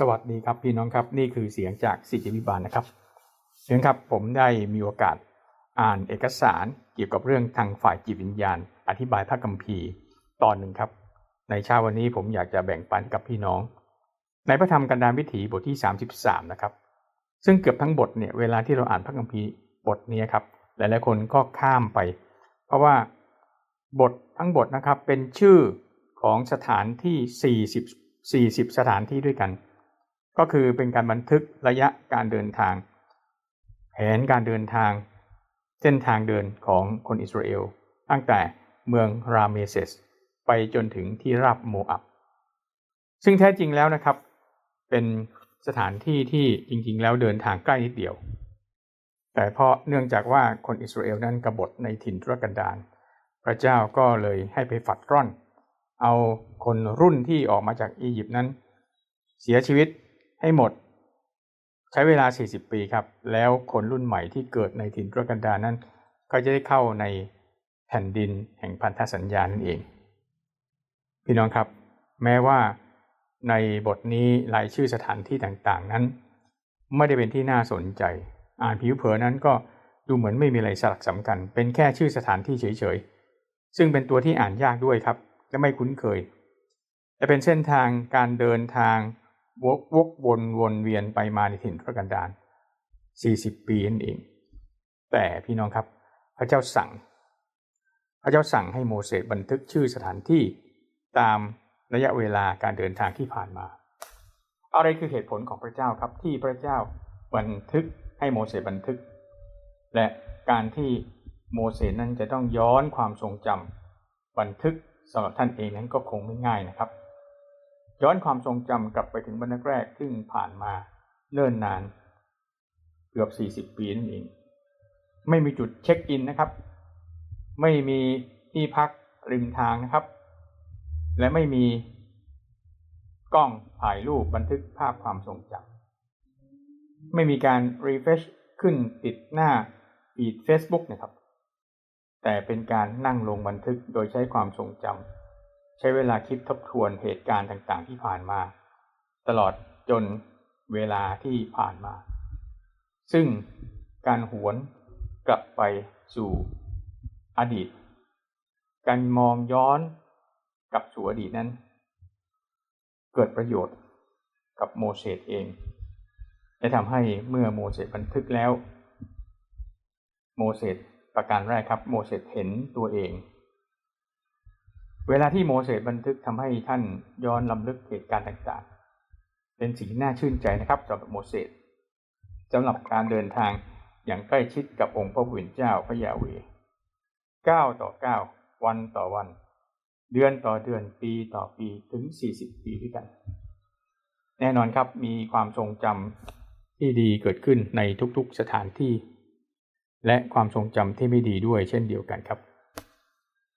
สวัสดีครับพี่น้องครับนี่คือเสียงจากสิทธิวิบาลนะครับเพื่นครับผมได้มีโอกาสอ่านเอกสารเกี่ยวกับเรื่องทางฝ่ายจิตวิญญาณ อธิบายพระคัมภีร์ตอนหนึ่งครับ ในเช้าวันนี้ผมอยากจะแบ่งปันกับพี่น้อง ในพระธรรมกันดารวิถีบทที่ 33 นะครับ ซึ่งเกือบทั้งบทเนี่ยเวลาที่เราอ่านพระคัมภีร์บทนี้ครับหลายๆคนก็ข้ามไป เพราะว่าบททั้งบทนะครับเป็นชื่อของสถานที่ 40 40 สถานที่ด้วยกัน ก็คือเป็นการบันทึกระยะการเดินทาง แผนการเดินทาง เส้นทางเดินของคนอิสราเอลตั้งแต่เมืองราเมเซสไปจนถึงที่ราบโมอับ ซึ่งแท้จริงแล้วนะครับ เป็นสถานที่ที่จริงๆ แล้วเดินทางใกล้นิดเดียว แต่เพราะเนื่องจากว่าคนอิสราเอลนั้นกบฏในถิ่นทุรกันดารพระเจ้าก็เลยให้ไปฝัดร่อน เอาคนรุ่นที่ออกมาจากอียิปต์นั้น เสียชีวิต ให้หมด ใช้เวลา 40 ปีครับ แล้วคนรุ่นใหม่ที่เกิดในถิ่นทุรกันดารนั้น ก็จะได้เข้าในแผ่นดินแห่งพันธสัญญานั่นเอง พี่น้องครับ แม้ว่าในบทนี้รายชื่อสถานที่ต่างๆนั้น ไม่ได้เป็นที่น่าสนใจ อ่านผิวเผินนั้นก็ดูเหมือนไม่มีอะไรสลักสำคัญ เป็นแค่ชื่อสถานที่เฉยๆ ซึ่งเป็นตัวที่อ่านยากด้วยครับ และไม่คุ้นเคยแต่เป็นเส้นทางการเดินทาง วกวกวนวนเวียนไปมาในถิ่นทุรกันดาร40 ปีนั่นเอง แต่พี่น้องครับ พระเจ้าสั่ง พระเจ้าสั่งให้โมเสสบันทึกชื่อสถานที่ตามระยะเวลาการเดินทางที่ผ่านมา อะไรคือเหตุผลของพระเจ้าครับที่พระเจ้าบันทึกให้โมเสสบันทึก และการที่โมเสสนั้นจะต้องย้อนความทรงจำบันทึกสำหรับท่านเองนั้นก็คงไม่ง่ายนะครับ ย้อนความทรงจำกลับไปถึงบรรทัดแรกซึ่งผ่านมาเนิ่นนาน เกือบ40ปีนั่นเอง ไม่มีจุดเช็คอินนะครับ ไม่มีที่พักริมทางนะครับ และไม่มีกล้องถ่ายรูปบันทึกภาพความทรงจำไม่มีการรีเฟชขึ้นติดหน้าฟีด Facebook นะครับ แต่เป็นการนั่งลงบันทึกโดยใช้ความทรงจำ ใช้เวลาคิดทบทวนเหตุการณ์ต่างๆ ที่ผ่านมา ตลอดจนเวลาที่ผ่านมา ซึ่งการหวนกลับไปสู่อดีต การมองย้อนกลับสู่อดีตนั้น เกิดประโยชน์กับโมเสสเองและทำให้เมื่อโมเสสบันทึกแล้ว โมเสสประการแรกครับ โมเสสเห็นตัวเอง เวลาที่โมเสสบันทึกทำให้ท่านย้อนลำลึกเหตุการณ์ต่างๆ เป็นสิ่งน่าชื่นใจนะครับสำหรับโมเสสสำหรับการเดินทางอย่างใกล้ชิดกับองค์พระผู้เป็นเจ้าพระยาเวก้าวต่อก้าววันต่อวัน เดือนต่อเดือนปีต่อปีถึง40ปีด้วยกัน แน่นอนครับมีความทรงจำที่ดีเกิดขึ้นในทุกๆสถานที่ และความทรงจำที่ไม่ดีด้วยเช่นเดียวกันครับ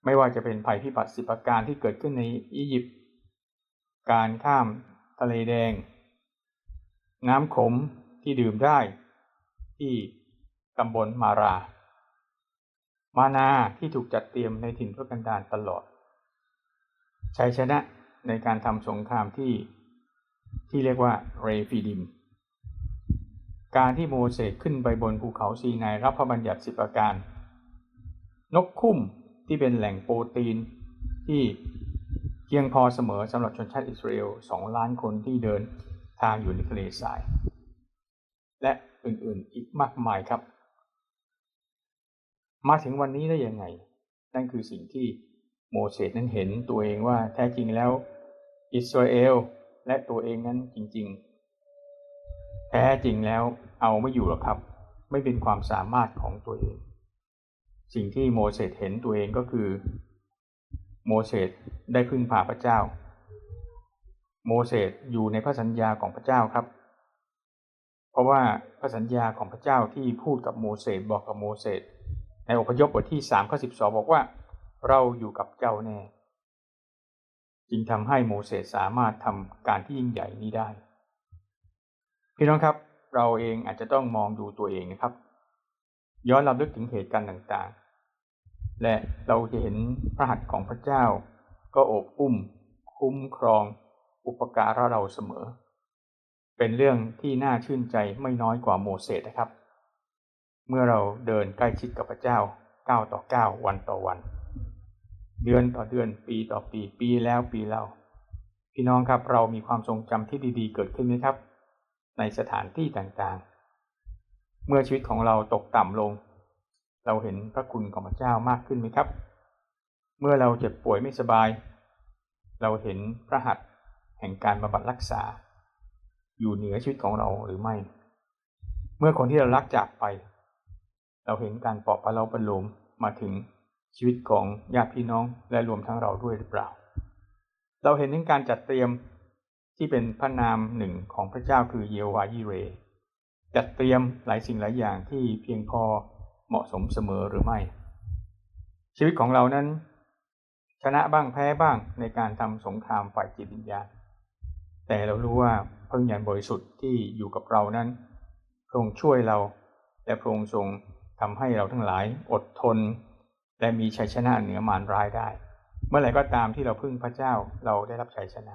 ไม่ว่าจะเป็นภัยพิบัติสิบประการที่เกิดขึ้นในอียิปต์การข้ามทะเลแดง น้ำขมที่ดื่มได้ ที่ตำบลมารา มานาที่ถูกจัดเตรียมในถิ่นทุรกันดารตลอดชัยชนะในการทำสงครามที่ที่เรียกว่าเรฟิดิม การที่โมเสสขึ้นไปบนภูเขาซีนายรับพระบัญญัติสิบประการ นกคุ้ม ที่เป็นแหล่งโปรตีนที่เพียงพอเสมอสำหรับชนชาติอิสราเอลสองล้านคนที่เดินทางอยู่ในทะเลทราย และอื่นๆอีกมากมายครับ มาถึงวันนี้ได้ยังไง นั่นคือสิ่งที่โมเสสนั้นเห็นตัวเองว่าแท้จริงแล้วอิสราเอลและตัวเองนั้นจริง ๆ แท้จริงแล้วเอาไม่อยู่หรอกครับ ไม่เป็นความสามารถของตัวเอง สิ่งที่โมเสสเห็นตัวเองก็คือ โมเสสได้พึ่งพาพระเจ้า โมเสสอยู่ในพระสัญญาของพระเจ้าครับ เพราะว่าพระสัญญาของพระเจ้าที่พูดกับโมเสสบอกกับโมเสสในอพยพบทที่สามข้อสิบสองบอกว่า เราอยู่กับเจ้าแน่จึงทำให้โมเสสสามารถทำการที่ยิ่งใหญ่นี้ได้ พี่น้องครับ เราเองอาจจะต้องมองดูตัวเองนะครับ ย้อนรำลึกถึงเหตุการณ์ต่าง และเราจะเห็นพระหัตถ์ของพระเจ้า ก็โอบอุ้ม คุ้มครอง อุปการะเราเสมอ เป็นเรื่องที่น่าชื่นใจไม่น้อยกว่าโมเสสนะครับ เมื่อเราเดินใกล้ชิดกับพระเจ้าก้าวต่อก้าววันต่อวัน เดือนต่อเดือนปีต่อปีปีแล้วปีเล่าพี่น้องครับเรามีความทรงจำที่ดีๆ เกิดขึ้นไหมครับ ในสถานที่ต่างๆ เมื่อชีวิตของเราตกต่ำลง เราเห็นพระคุณของพระเจ้ามากขึ้นไหมครับ เมื่อเราเจ็บป่วยไม่สบาย เราเห็นพระหัตถ์แห่งการบำบัดรักษา อยู่เหนือชีวิตของเราหรือไม่ เมื่อคนที่เรารักจากไป เราเห็นการปลอบประโลมประโลมมาถึงชีวิตของญาติพี่น้องและรวมทั้งเราด้วยหรือเปล่า เราเห็นถึงการจัดเตรียมที่เป็นพระนามหนึ่งของพระเจ้าคือเยวายิเร จัดเตรียมหลายสิ่งหลายอย่างที่เพียงพอ เหมาะสมเสมอหรือไม่ ชีวิตของเรานั้น ชนะบ้างแพ้บ้างในการทำสงครามฝ่ายจิตวิญญาณแต่เรารู้ว่าพระวิญญาณบริสุทธิ์ที่อยู่กับเรานั้นพระองค์ช่วยเราและพระองค์ทรงทำให้เราทั้งหลายอดทน และมีชัยชนะเหนือมารร้ายได้ เมื่อไหร่ก็ตามที่เราพึ่งพระเจ้าเราได้รับชัยชนะ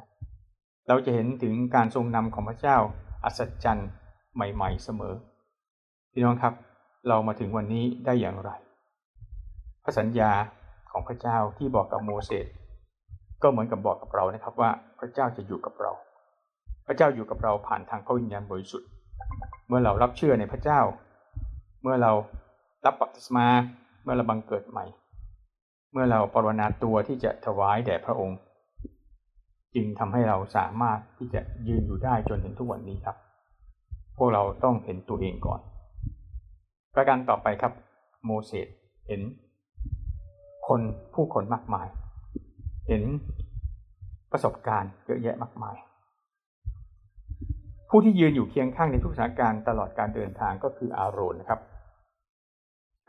เราจะเห็นถึงการทรงนำของพระเจ้าอัศจรรย์ใหม่ ๆเสมอพี่น้องครับ เรามาถึงวันนี้ได้อย่างไร พระสัญญาของพระเจ้าที่บอกกับโมเสสก็เหมือนกับบอกกับเรานะครับว่าพระเจ้าจะอยู่กับเรา พระเจ้าอยู่กับเราผ่านทางพระวิญญาณบริสุทธิ์ เมื่อเรารับเชื่อในพระเจ้า เมื่อเรารับบัพติศมา เมื่อเราบังเกิดใหม่ เมื่อเราปรนนาตัวที่จะถวายแด่พระองค์ จึงทำให้เราสามารถที่จะยืนอยู่ได้จนถึงทุกวันนี้ครับ พวกเราต้องเห็นตัวเองก่อน ประการต่อไปครับ โมเสสเห็น คนผู้คนมากมาย เห็นประสบการณ์เยอะแยะมากมาย ผู้ที่ยืนอยู่เคียงข้างในทุกสถานการณ์ตลอดการเดินทางก็คืออาโรนนะครับ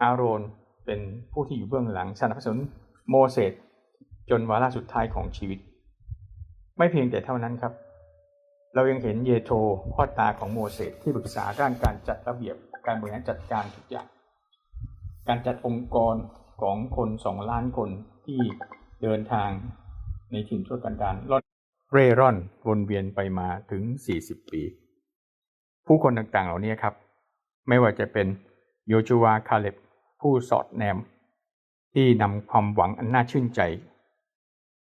อาโรนเป็นผู้ที่อยู่เบื้องหลังสนับสนุนโมเสสจนวาระสุดท้ายของชีวิต ไม่เพียงแต่เท่านั้นครับ เรายังเห็นเยโธพ่อตาของโมเสสที่ปรึกษาด้านการจัดระเบียบ การบริหารจัดการทุกอย่าง การจัดองค์กรของคนสองล้านคนที่เดินทางในถิ่นทุรกันดารล่อนเร่ร่อนวนเวียนไปมาถึง 40 ปี ผู้คนต่างๆ เหล่านี้ครับ ไม่ว่าจะเป็นโยชูวาคาเล็บผู้สอดแนม ที่นำความหวังอันน่าชื่นใจ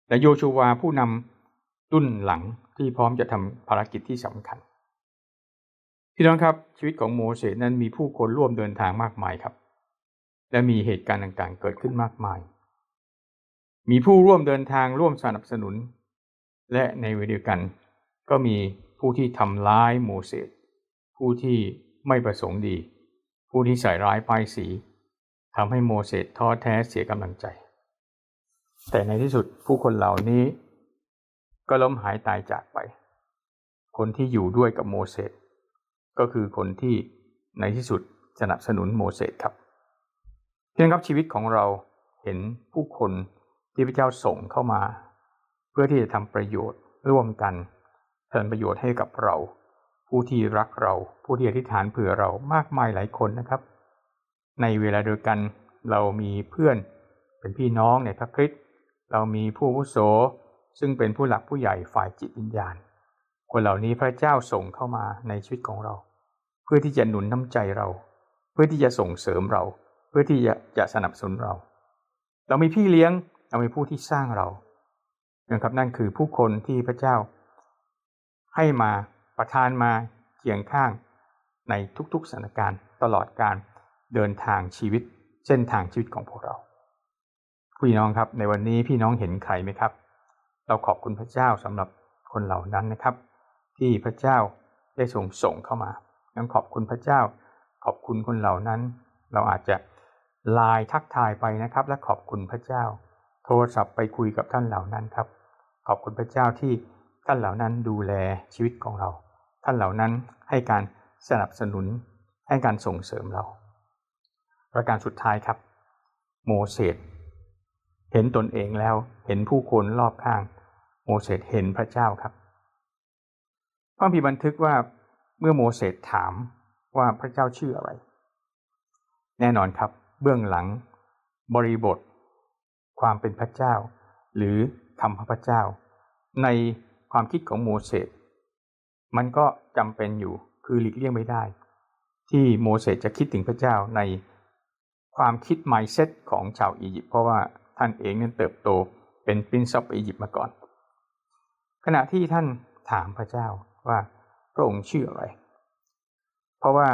และโยชูวาผู้นำรุ่นหลังที่พร้อมจะทำภารกิจที่สำคัญ พี่น้องครับชีวิตของโมเสสนั้นมีผู้คนร่วมเดินทางมากมายครับ และมีเหตุการณ์ต่างๆ เกิดขึ้นมากมาย มีผู้ร่วมเดินทางร่วมสนับสนุน และในเวลาเดียวกัน ก็มีผู้ที่ทำร้ายโมเสสผู้ที่ไม่ประสงค์ดี ผู้ที่ใส่ร้ายป้ายสีทำให้โมเสสท้อแท้เสียกำลังใจ แต่ในที่สุดผู้คนเหล่านี้ ก็ล้มหายตายจากไป คนที่อยู่ด้วยกับโมเสส ก็คือคนที่ในที่สุดสนับสนุนโมเสสครับเพียงครับชีวิตของเราเห็นผู้คนที่พระเจ้าส่งเข้ามา เพื่อที่จะทำประโยชน์ร่วมกันทำประโยชน์ให้กับเรา ผู้ที่รักเราผู้ที่อธิษฐานเผื่อเรามากมายหลายคนนะครับ ในเวลาเดียวกันเรามีเพื่อนเป็นพี่น้องในพระคริสต์เรามีผู้วุโสซึ่งเป็นผู้หลักผู้ใหญ่ฝ่ายจิตวิญญาณ คนเหล่านี้พระเจ้าส่งเข้ามาในชีวิตของเรา เพื่อที่จะหนุนน้ำใจเรา เพื่อที่จะส่งเสริมเรา เพื่อที่จะจะสนับสนุนเรา เรามีพี่เลี้ยงเรามีผู้ที่สร้างเรานะครับนั่นคือผู้คนที่พระเจ้า ให้มาประทานมาเคียงข้างในทุกๆสถานการณ์ตลอดการเดินทางชีวิต เส้นทางชีวิตของพวกเรา พี่น้องครับในวันนี้พี่น้องเห็นใครไหมครับ เราขอบคุณพระเจ้าสำหรับคนเหล่านั้นนะครับ ที่พระเจ้าได้ส่งส่งเข้ามายังขอบคุณพระเจ้า ขอบคุณคนเหล่านั้น เราอาจจะไลน์ทักทายไปนะครับ และขอบคุณพระเจ้า โทรศัพท์ไปคุยกับท่านเหล่านั้นครับ ขอบคุณพระเจ้าที่ท่านเหล่านั้นดูแลชีวิตของเรา ท่านเหล่านั้นให้การสนับสนุน ให้การส่งเสริมเรา ประการสุดท้ายครับ โมเสสเห็นตนเองแล้วเห็นผู้คนรอบข้าง โมเสสเห็นพระเจ้าครับ พระพีบันทึกว่าเมื่อโมเสสถามว่าพระเจ้าชื่ออะไร แน่นอนครับเบื้องหลัง บริบท ความเป็นพระเจ้า หรือคำพระเจ้า ในความคิดของโมเสสมันก็จำเป็นอยู่คือหลีกเลี่ยงไม่ได้ ที่โมเสสจะคิดถึงพระเจ้าในความคิด mindset ของชาวอียิปต์เพราะว่าท่านเองนั้นเติบโตเป็น Prince of อียิปต์มาก่อน ขณะที่ท่านถามพระเจ้า ว่าพระองค์ชื่ออะไร เพราะว่า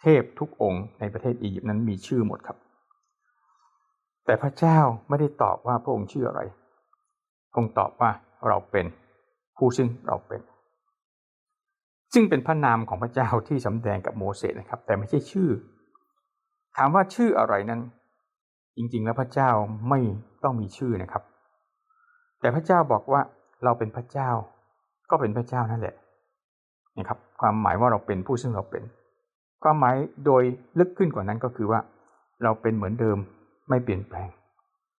เทพทุกองค์ในประเทศอียิปต์นั้นมีชื่อหมดครับ แต่พระเจ้าไม่ได้ตอบว่าพระองค์ชื่ออะไรพระองค์ตอบว่าเราเป็นผู้ซึ่งเราเป็น ซึ่งเป็นพระนามของพระเจ้าที่สำแดงกับโมเสสนะครับ แต่ไม่ใช่ชื่อ ถามว่าชื่ออะไรนั้น จริงๆ แล้วพระเจ้าไม่ต้องมีชื่อนะครับ แต่พระเจ้าบอกว่าเราเป็นพระเจ้า ก็เป็นพระเจ้านั่นแหละนะครับ ความหมายว่าเราเป็นผู้ซึ่งเราเป็น ความหมายโดยลึกขึ้นกว่านั้นก็คือว่า เราเป็นเหมือนเดิมไม่เปลี่ยนแปลง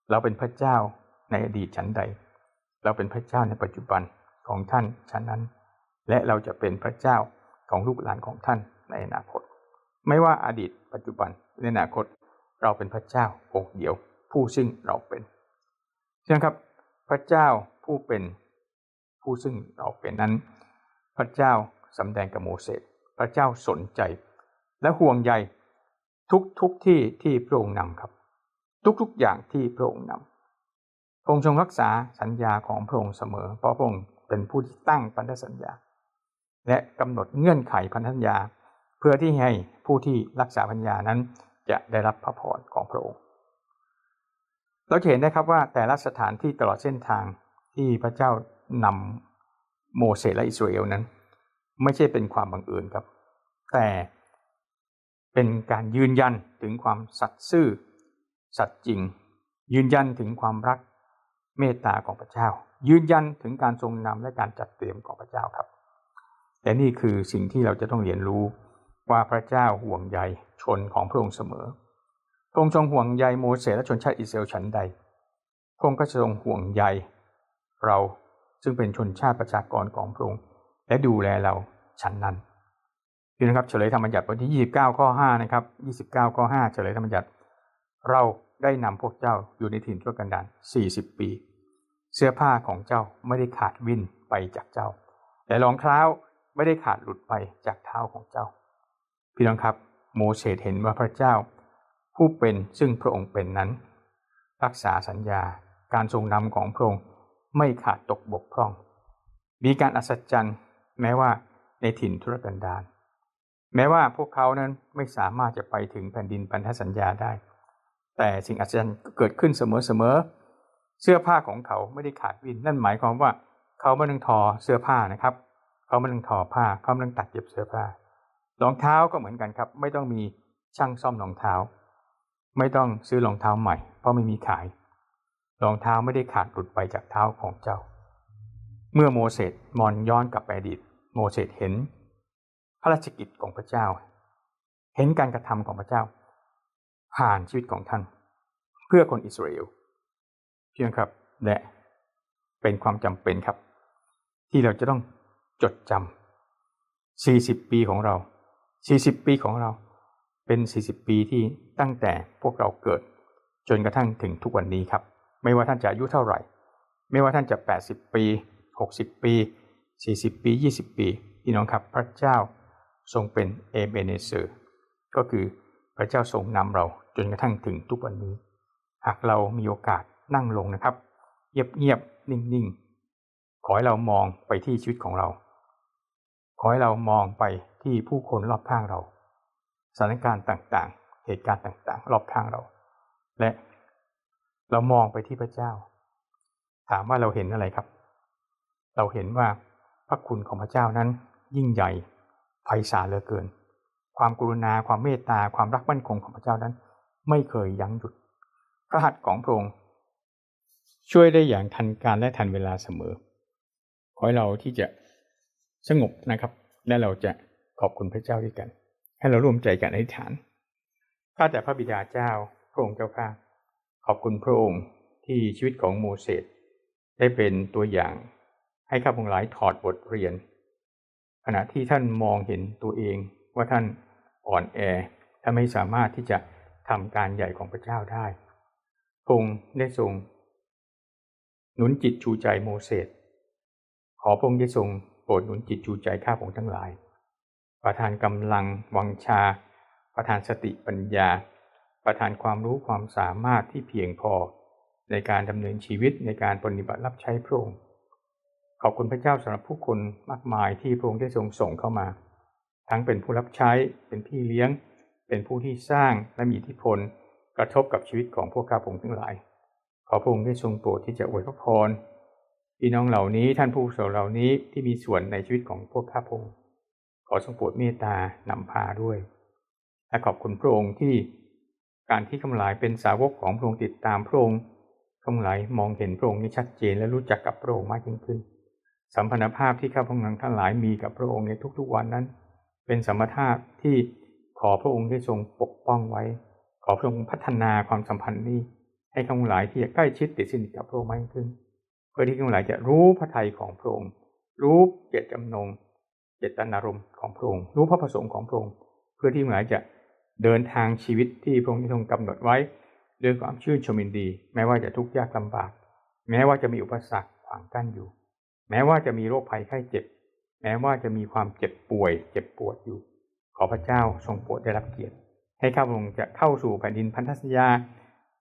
เราเป็นพระเจ้าในอดีตฉันใด เราเป็นพระเจ้าในปัจจุบันของท่านฉันนั้น และเราจะเป็นพระเจ้าของลูกหลานของท่านในอนาคต ไม่ว่าอดีต ปัจจุบันในอนาคต เราเป็นพระเจ้าองค์เดียว ผู้ซึ่งเราเป็นใช่ไหมครับ พระเจ้าผู้เป็น ผู้ซึ่งเราเป็นนั้น พระเจ้าสำแดงกับโมเสสพระเจ้าสนใจ และห่วงใยทุกทุกที่ที่พระองค์นำครับ ทุกๆอย่างที่พระองค์นำพระองค์ทรงรักษาสัญญาของพระองค์เสมอ เพราะพระองค์เป็นผู้ที่ตั้งพันธสัญญา และกำหนดเงื่อนไขพันธสัญญา เพื่อที่ให้ผู้ที่รักษาพันธสัญญานั้นจะได้รับพระพรของพระองค์เราเห็นได้ครับว่าแต่ละสถานที่ตลอดเส้นทางที่พระเจ้า นำโมเสสและอิสราเอลนั้น ไม่ใช่เป็นความบังเอิญครับ แต่เป็นการยืนยันถึงความสัตย์ซื่อ สัตย์จริง ยืนยันถึงความรักเมตตาของพระเจ้า ยืนยันถึงการทรงนำและการจัดเตรียมของพระเจ้าครับและนี่คือสิ่งที่เราจะต้องเรียนรู้ว่าพระเจ้าห่วงใยชนของพระองค์เสมอ พระองค์ทรงห่วงใยโมเสสและชนชาติอิสราเอลฉันใด พระองค์ก็ทรงห่วงใยเรา ซึ่งเป็นชนชาติประชากรของพระองค์และดูแลเราฉันนั้นคือนะครับเฉลยธรรมบัญญัติบทที่ 29 ข้อ 5 นะครับ 29 ข้อ 5 เฉลยธรรมบัญญัติ เราได้นำพวกเจ้าอยู่ในถิ่นทุรกันดาร40 ปี เสื้อผ้าของเจ้าไม่ได้ขาดวินไปจากเจ้าแต่รองเท้าไม่ได้ขาดหลุดไปจากเท้าของเจ้า พี่น้องครับโมเสสเห็นว่าพระเจ้า ผู้เป็นซึ่งพระองค์เป็นนั้น รักษาสัญญาการทรงนำของพระองค์ ไม่ขาดตกบกพร่อง มีการอัศจรรย์แม้ว่าในถิ่นทุรกันดารแม้ว่าพวกเขานั้นไม่สามารถจะไปถึงแผ่นดินพันธสัญญาได้ แต่สิ่งอัศจรรย์เกิดขึ้นเสมอๆเสื้อผ้าของเขาไม่ได้ขาดวิน นั่นหมายความว่าเขาไม่ต้องทอเสื้อผ้านะครับ เขาไม่ต้องทอผ้า เขาไม่ต้องตัดเย็บเสื้อผ้ารองเท้าก็เหมือนกันครับ ไม่ต้องมีช่างซ่อมรองเท้า ไม่ต้องซื้อรองเท้าใหม่ เพราะไม่มีขาย รองเท้าไม่ได้ขาดหลุดไปจากเท้าของเจ้า เมื่อโมเสสมอนย้อนกลับไปอดีต โมเสสเห็นพระราชกิจของพระเจ้า เห็นการกระทำของพระเจ้า ผ่านชีวิตของท่าน เพื่อคนอิสราเอลเพียงครับและเป็นความจำเป็นครับ ที่เราจะต้องจดจำ40 ปีของเรา 40 ปีของเราเป็น 40 ปีที่ตั้งแต่พวกเราเกิด จนกระทั่งถึงทุกวันนี้ครับ ไม่ว่าท่านจะอายุเท่าไหร่ ไม่ว่าท่านจะ 80 ปี 60 ปี 40 ปี 20 ปีพี่น้องครับพระเจ้าทรงเป็นเอเบเนเซอร์ก็คือพระเจ้าทรงนำเราจนกระทั่งถึงทุกวันนี้ หากเรามีโอกาสนั่งลงนะครับเงียบๆนิ่งๆ ขอให้เรามองไปที่ชีวิตของเรา ขอให้เรามองไปที่ผู้คนรอบข้างเรา สถานการณ์ต่างๆ เหตุการณ์ต่างๆ รอบข้างเรา และ เรามองไปที่พระเจ้า ถามว่าเราเห็นอะไรครับ เราเห็นว่าพระคุณของพระเจ้านั้น ยิ่งใหญ่ไพศาลเหลือเกิน ความกรุณาความเมตตาความรักมั่นคงของพระเจ้านั้น ไม่เคยยั้งหยุด พระหัตถ์ของพระองค์ช่วยได้อย่างทันการและทันเวลาเสมอ ขอให้เราที่จะสงบนะครับ และเราจะขอบคุณพระเจ้าด้วยกัน ให้เราร่วมใจกันอธิษฐานข้าแต่พระบิดาเจ้าพระองค์เจ้าข้า ขอบคุณพระองค์ที่ชีวิตของโมเสสได้เป็นตัวอย่างให้ข้าพงหลายถอดบทเรียน ขณะที่ท่านมองเห็นตัวเองว่าท่านอ่อนแอและไม่สามารถที่จะทำการใหญ่ของพระเจ้าได้พระองค์ได้ทรงหนุนจิตชูใจโมเสสขอพระองค์ได้ทรงโปรดหนุนจิตจูใจข้าพงทั้งหลาย ประทานกำลังวังชา ประทานสติปัญญา ประทานความรู้ความสามารถที่เพียงพอ ในการดำเนินชีวิตในการปฏิบัติรับใช้พระองค์ขอบคุณพระเจ้าสำหรับผู้คนมากมายที่พระองค์ได้ทรงส่งเข้ามา ทั้งเป็นผู้รับใช้ เป็นพี่เลี้ยง เป็นผู้ที่สร้างและมีอิทธิพล กระทบกับชีวิตของพวกข้าพงทั้งหลาย ขอพระองค์ได้ทรงโปรดที่จะอวยพรพี่น้องเหล่านี้ท่านผู้สเหล่านี้ที่มีส่วนในชีวิตของพวกข้าพงขอทรงโปรดเมตตานำพาด้วย และขอบคุณพระองค์ที่ การที่ข้าพหลายเป็นสาวกของพระองค์ติดตามพระองค์ข้าพหลายมองเห็นพระองค์นี้ชัดเจนและรู้จักกับพระองค์มากยิ่งขึ้น สัมพันธภาพที่ข้าพงทั้งหลายมีกับพระองค์ในทุกๆวันนั้น เป็นสมพันธภาพที่ขอพระองค์ได้ทรงปกป้องไว้ ขอพระองค์พัฒนาความสัมพันธ์นี้ ให้ข้าพหลายที่ใกล้ชิดติดสนิทกับพระองค์มากยิ่งขึ้น เพื่อที่ข้าพหลายจะรู้พระทัยของพระองค์รู้เจตจำนงเจตนารมณ์ของพระองค์รู้พระประสงค์ของพระองค์เพื่อที่ข้าพหลายจะ เดินทางชีวิตที่พระองค์ทรงกำหนดไว้ด้วยความชื่นชมินดี แม้ว่าจะทุกข์ยากลำบาก แม้ว่าจะมีอุปสรรคขวางกั้นอยู่ แม้ว่าจะมีโรคภัยไข้เจ็บ แม้ว่าจะมีความเจ็บป่วย เจ็บปวดอยู่ ขอพระเจ้าทรงโปรดได้รับเกียรติ ให้ข้าพระองค์จะเข้าสู่แผ่นดินพันธสัญญา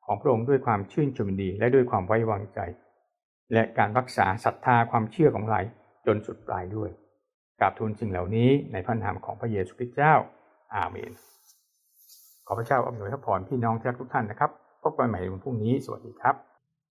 ของพระองค์ด้วยความชื่นชมยินดีและด้วยความไว้วางใจ และการรักษาศรัทธาความเชื่อของเราจนสุดปลายด้วยกราบทูลสิ่งเหล่านี้ในพระนามของพระเยซูคริสต์เจ้า อาเมน ขอพระเจ้าอำนวยพระพรพี่น้องทุกท่านนะครับ พบกันใหม่วันพรุ่งนี้ สวัสดีครับ